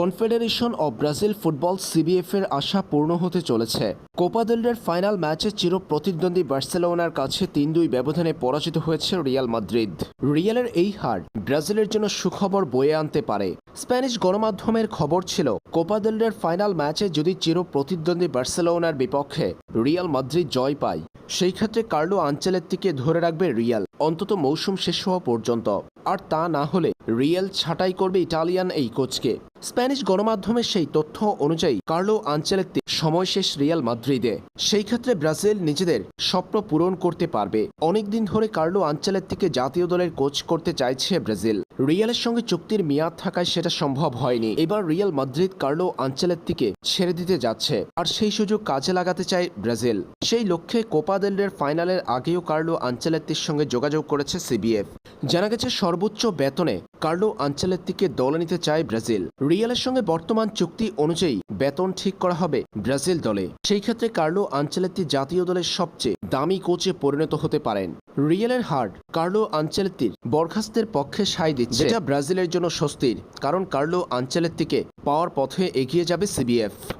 Confederation of Brazil football CBF এর আশা পূর্ণ হতে চলেছে। কোপা ফাইনাল ম্যাচে চির প্রতিদ্বন্দ্বী বার্সেলোনার কাছে তিন দুই ব্যবধানে পরাজিত হয়েছে রিয়াল মাদ্রিদ। রিয়ালের এই হার ব্রাজিলের জন্য সুখবর বয়ে আনতে পারে। স্প্যানিশ গণমাধ্যমের খবর ছিল, কোপা ফাইনাল ম্যাচে যদি চির প্রতিদ্বন্দ্বী বার্সেলোনার বিপক্ষে রিয়াল মাদ্রিদ জয় পায়, সেই ক্ষেত্রে কার্লো আঞ্চলের দিকে ধরে রাখবে রিয়াল, অন্তত মৌসুম শেষ হওয়া পর্যন্ত। আর তা না হলে রিয়াল ছাঁটাই করবে ইটালিয়ান এই কোচকে। স্প্যানিশ গণমাধ্যমের সেই তথ্য অনুযায়ী কার্লো আঞ্চেলেত্তি সময় শেষ রিয়াল মাদ্রিদে। সেই ক্ষেত্রে ব্রাজিল নিজেদের স্বপ্ন পূরণ করতে পারবে। অনেকদিন ধরে কার্লো আঞ্চেলেত্তিকে জাতীয় দলের কোচ করতে চাইছে ব্রাজিল। রিয়ালের সঙ্গে চুক্তির মেয়াদ থাকায় সেটা সম্ভব হয়নি। এবার রিয়াল মাদ্রিদ কার্লো আঞ্চেলেত্তিকে ছেড়ে দিতে যাচ্ছে। আর সেই সুযোগ কাজে লাগাতে চায় ব্রাজিল। সেই লক্ষ্যে কোপা দেলের ফাইনালের আগেও কার্লো আঞ্চেলেত্তির সঙ্গে যোগাযোগ করেছে সিবিএফ। জানা গেছে সর্বোচ্চ বেতনে কার্লো আঞ্চলের দিকে দলে নিতে চায় ব্রাজিল। রিয়ালের সঙ্গে বর্তমান চুক্তি অনুযায়ী বেতন ঠিক করা হবে ব্রাজিল দলে। সেই ক্ষেত্রে কার্লো আঞ্চলেত্তি জাতীয় দলের সবচেয়ে দামি কোচে পরিণত হতে পারেন। রিয়েলের হার্ড কার্লো আঞ্চলেত্তির বরখাস্তের পক্ষে সাই দিচ্ছে। যেটা ব্রাজিলের জন্য স্বস্তির, কারণ কার্লো আঞ্চলেত্তিকে পাওয়ার পথে এগিয়ে যাবে সিবিএফ।